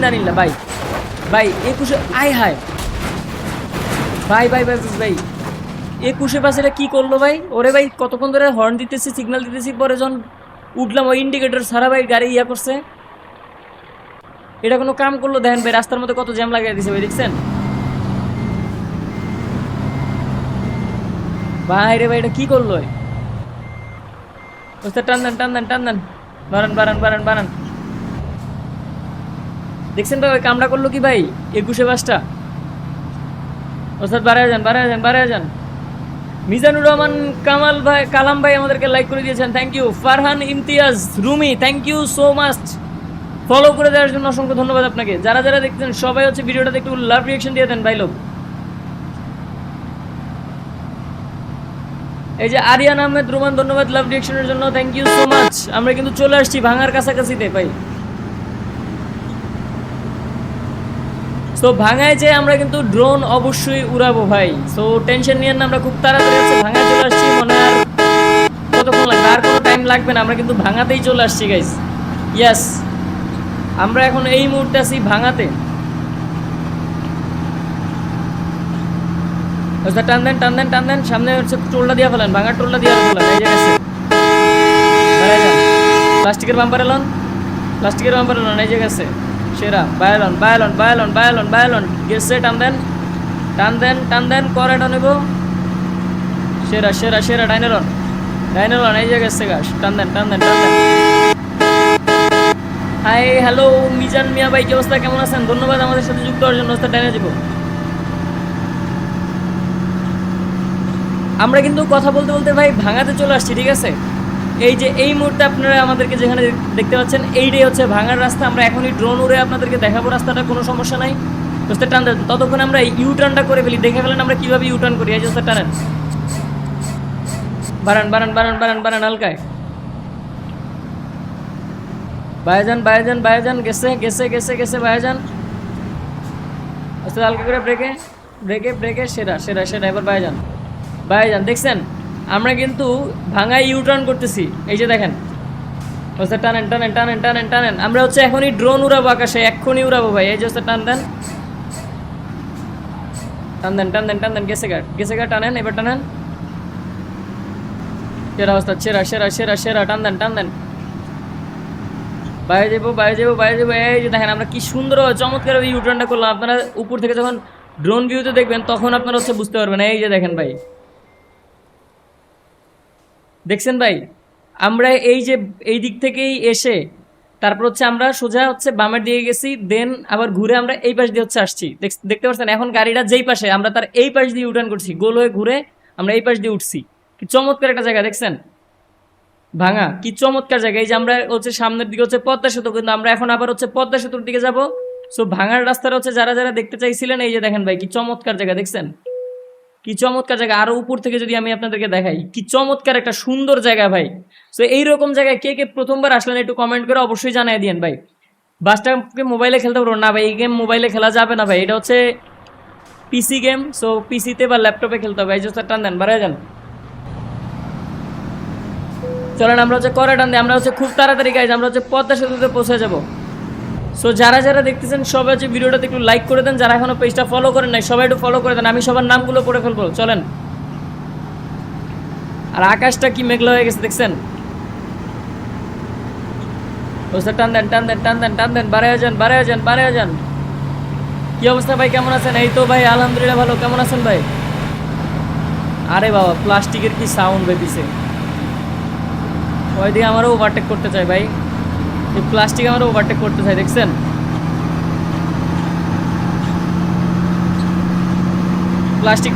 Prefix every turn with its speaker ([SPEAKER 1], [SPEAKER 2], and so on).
[SPEAKER 1] ইন্দানিল্লা ভাই। ভাই একুশে আয় হায়। ভাই ভাই ভাই ভাই, একুশে পাশে কি করল ভাই? ওরে ভাই কতক্ষণ ধরে হর্ন দিতেছি সিগন্যাল দিতেছি পরে যখন উঠলাম ওই ইন্ডিকেটর সারা ভাই গাড়ি ইয়া করছে। এটা কোনো কাম করল? দেখেন ভাই রাস্তার মধ্যে কত জ্যাম লাগিয়ে দিছে ভাই দেখছেন? ভাই রে ভাই এটা কি করল? ওস্তাদ টান দেন টান দেন টান দেন। বারান বারান বারান বারান দেখছেন ওই কামটা করল কি ভাই? একুশে বাসটা ওস্তাদ বাড়ায় যান বাড়ায় যান বাড়ায় যান। মিজানুর রহমান, কামাল ভাই, কালাম ভাই আমাদেরকে লাইক করে দিয়েছেন। Thank you Farhan Imtiaz, Rumi thank you so much follow করে দেওয়ার জন্য অসংখ্য ধন্যবাদ আপনাকে। যারা যারা দেখছেন সবাই হচ্ছে ভিডিওটাতে একটু লাভ রিয়েকশন দিয়ে দেন ভাই লোক। এই যে আরিয়ান আহমেদ, রোমান, ধন্যবাদ লাভ রিয়েকশনের জন্য। থ্যাংক ইউ সো মাচ আমরা কিন্তু চলে আসছি ভাঙার কাছাকাছিতে ভাই। তো ভাঙায় যে আমরা কিন্তু ড্রোন অবশ্যই উড়াবো ভাই। সো টেনশন নিয়েন না, আমরা খুব তাড়াতাড়ি হচ্ছে ভাঙায় চলে আসছি, মনে আর কতক্ষণ লাগবে? আর কোনো টাইম লাগবে না, আমরা কিন্তু ভাঙাতেই চলে আসছি গাইস ইয়েস আমরা এখন এই মুহূর্তে আছি ভাঙাতে। আচ্ছা টান দেন টান দেন টান দেন, সামনে হচ্ছে টোলটা দিয়ে ফেলেন, ভাঙার টোলটা দিয়ে ফেলেন, এই যে গেছে। প্লাস্টিকের প্লাস্টিকের এই যে গেছে। সেরা। বায়ালন বায়ালন বায়ালন বায়ালন বায়ালন। গেছে, টান দেন। টান দেন টান দেন করাটা নেব? সেরা সেরা সেরা, ডাইনেলন। ডাইনেলন, এই যে গেছে গাছ টান দেন টান দেন টান দেন। হাই, হ্যালো, মিজান মিয়া ভাই, কি অবস্থা? কেমন আছেন? ধন্যবাদ আমাদের সাথে যুক্ত হওয়ার জন্য। ডাইনে যাব। আমরা কিন্তু কথা বলতে বলতে ভাই ভাঙাতে চলে আসছি, ঠিক আছে? এই যে এই মুহূর্তে আপনারা আমাদেরকে যেখানে দেখতে পাচ্ছেন, এইটাই হচ্ছে ভাঙার রাস্তা। আমরা এখনই ড্রোন উড়ে আপনাদেরকে দেখাবো রাস্তাটা, কোনো সমস্যা নাই। বুঝতে টান ততক্ষণ আমরা ইউ টার্নটা করে ফেলি। দেখে ফেলেন আমরা কীভাবে ইউ টার্ন করি। এই যে টানেন। বারান বারান বারান বারান বারান হালকায়। বায়াজান বায়াজান বায়াজান গেছে গেছে গেছে গেছে বায়াজান আস্তে হালকা করে ব্রেকে ব্রেকে ব্রেকে সেরা সেরা সেরা। এবার বায়াজান ভাইজান, দেখছেন? আমরা কিন্তু ভাঙায় ইউটার্ন করতেছি। এই যে দেখেন। হচ্ছে টানেন টানেন টানেন টানেন টানেন। আমরা হচ্ছে এখনই ড্রোন উড়াবো আকাশে, এক্ষুনি উড়াবো ভাই। এই যে হচ্ছে টান দেন। টান দেন টান দেন টান দেন, গেছে গা গেছে গা, টানেন, এবার টানেন। সেরা অবস্থা, সেরা সেরা সেরা সেরা, টান দেন টান দেন। বাইরে যাব বাইরে যাব বাইরে যাব। এই যে দেখেন, আমরা কি সুন্দর চমৎকার ইউটার্নটা করলাম। আপনারা উপর থেকে যখন ড্রোন ভিউতে দেখবেন, তখন আপনারা হচ্ছে বুঝতে পারবেন। এই যে দেখেন ভাই। দেখছেন ভাই? আমরা এই যে, এই দিক থেকেই এসে, তারপর হচ্ছে আমরা সোজা হচ্ছে বামের দিকে গেছি দেন আবার ঘুরে আমরা এই পাশ দিয়ে হচ্ছে আসছি। দেখতে পাচ্ছেন, এখন গাড়িটা যেই পাশে, আমরা তার এই পাশ দিয়ে ইউটার্ন করছি, গোল হয়ে ঘুরে আমরা এই পাশ দিয়ে উঠছি। কি চমৎকার একটা জায়গা, দেখছেন? ভাঙা, কি চমৎকার জায়গা। এই যে আমরা হচ্ছে সামনের দিকে হচ্ছে পদ্মা সেতু, কিন্তু আমরা এখন আবার হচ্ছে পদ্মা সেতুর দিকে যাব। সো ভাঙার রাস্তাটা হচ্ছে যারা যারা দেখতে চাইছিলেন, এই যে দেখেন ভাই, কি চমৎকার জায়গা, দেখছেন? কি চমৎকার জায়গা। আরও উপর থেকে যদি আমি আপনাদেরকে দেখাই, কি চমৎকার একটা সুন্দর জায়গা ভাই। তো এইরকম জায়গায় কে কে প্রথমবার আসলেন একটু কমেন্ট করে অবশ্যই জানাই দিয়েন ভাই। বাসটাকে মোবাইলে খেলতে পারব? না ভাই, এই গেম মোবাইলে খেলা যাবে না ভাই। এটা হচ্ছে পিসি গেম সো পিসিতে বা ল্যাপটপে খেলতে হবে। এই যে স্যার টান দেন বাড়াই যান। চলেন, আমরা হচ্ছে করে টান দিই আমরা হচ্ছে খুব তাড়াতাড়ি গাইজ আমরা হচ্ছে পদ্মা সেতুতে পৌঁছে যাব। সো যারা যারা দেখতেছেন, সবাই হচ্ছে ভিডিওটাতে একটু লাইক করে দেন। যারা এখনও পেজটা ফলো করেন নাই, সবাই একটু ফলো করে দেন। আমি সবার নামগুলো পড়ে ফেলব। চলেন। আর আকাশটা কি মেঘলা হয়ে গেছে, দেখছেন? ওস্তাদ টান দেন টান দেন টান দেন টান দেন। বাড়ায় যান বাড়ায় যান বাড়ায় যান। কি অবস্থা ভাই, কেমন আছেন? এই তো ভাই, আলহামদুলিল্লাহ ভালো। কেমন আছেন ভাই? আরে বাবা, প্লাস্টিকের কি সাউন্ড ভাই পিছে ওইদিকে আমারও ওভারটেক করতে চাই ভাই। এই প্লাস্টিক আমরা ওভারটেক করতে চাই দেখছেন? প্লাস্টিক